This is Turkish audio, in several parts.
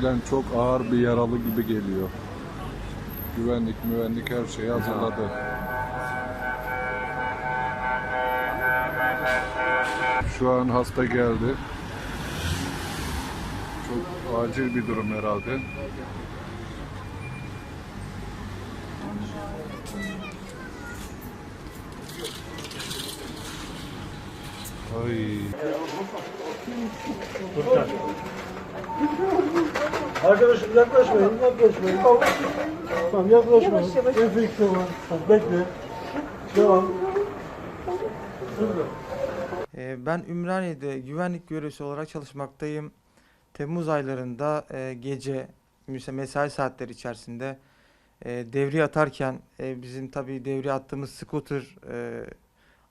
Gelen çok ağır bir yaralı gibi geliyor. Güvenlik müvenlik her şeyi hazırladı. Şu an hasta geldi. Çok acil bir durum herhalde. Ay. Arkadaşım yaklaşmayın, yaklaşmayın. Tamam yaklaşmayın. Yavaş, yavaş. Enfeksiyon var. Tamam, bekle. Devam. Hızlı. Ee, Ben Ümraniye'de güvenlik görevlisi olarak çalışmaktayım. Temmuz aylarında e, gece mesai saatleri içerisinde e, devriye atarken e, bizim tabii devriye attığımız scooter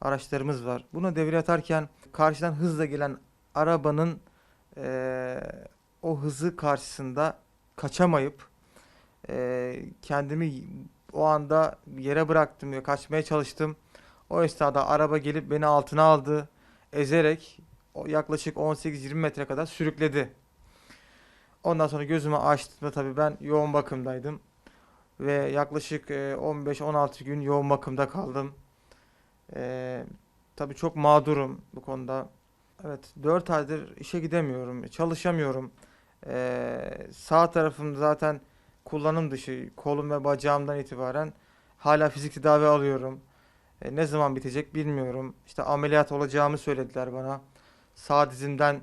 araçlarımız var. Buna devriye atarken karşıdan hızla gelen arabanın o hızı karşısında kaçamayıp e, kendimi o anda yere bıraktım ve kaçmaya çalıştım. O esnada araba gelip beni altına aldı ezerek yaklaşık 18-20 metre kadar sürükledi. Ondan sonra gözümü açtığımda tabii ben yoğun bakımdaydım. Ve yaklaşık e, 15-16 gün yoğun bakımda kaldım. E, tabii çok mağdurum bu konuda. Evet 4 aydır işe gidemiyorum, çalışamıyorum. E, sağ tarafım zaten kullanım dışı, kolum ve bacağımdan itibaren hala fizik tedavi alıyorum. E, ne zaman bitecek bilmiyorum. İşte ameliyat olacağımı söylediler bana. Sağ dizimden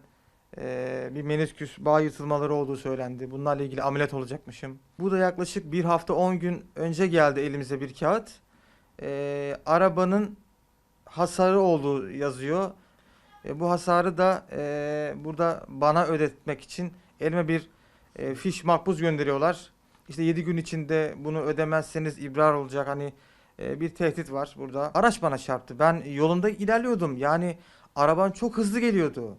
e, bir menisküs bağ yırtılmaları olduğu söylendi. Bunlarla ilgili ameliyat olacakmışım. Bu da yaklaşık bir hafta 10 gün önce geldi elimize bir kağıt. E, arabanın hasarı olduğu yazıyor. E, bu hasarı da e, burada bana ödetmek için elime bir e, fiş makbuz gönderiyorlar. İşte 7 gün içinde bunu ödemezseniz ibrar olacak. Hani e, bir tehdit var burada. Araç bana çarptı. Ben yolunda ilerliyordum. Yani araban çok hızlı geliyordu.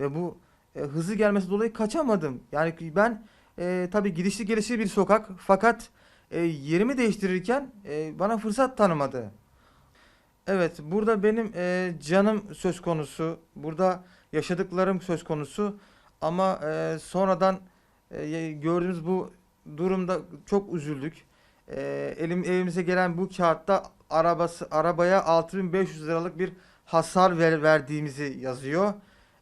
Ve bu e, hızlı gelmesi dolayı kaçamadım. Yani ben e, tabii gidişli gelişli bir sokak fakat e, yerimi değiştirirken e, bana fırsat tanımadı. Evet, burada benim e, canım söz konusu. Burada yaşadıklarım söz konusu. Ama e, sonradan e, gördüğümüz bu durumda çok üzüldük. E, elim evimize gelen bu kağıtta arabası arabaya 6500 liralık bir hasar ver, verdiğimizi yazıyor.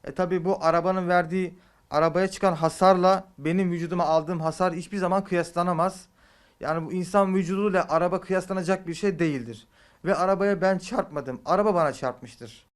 E tabii bu arabanın verdiği arabaya çıkan hasarla benim vücuduma aldığım hasar hiçbir zaman kıyaslanamaz. Yani bu insan vücuduyla araba kıyaslanacak bir şey değildir. Ve arabaya ben çarpmadım. Araba bana çarpmıştır.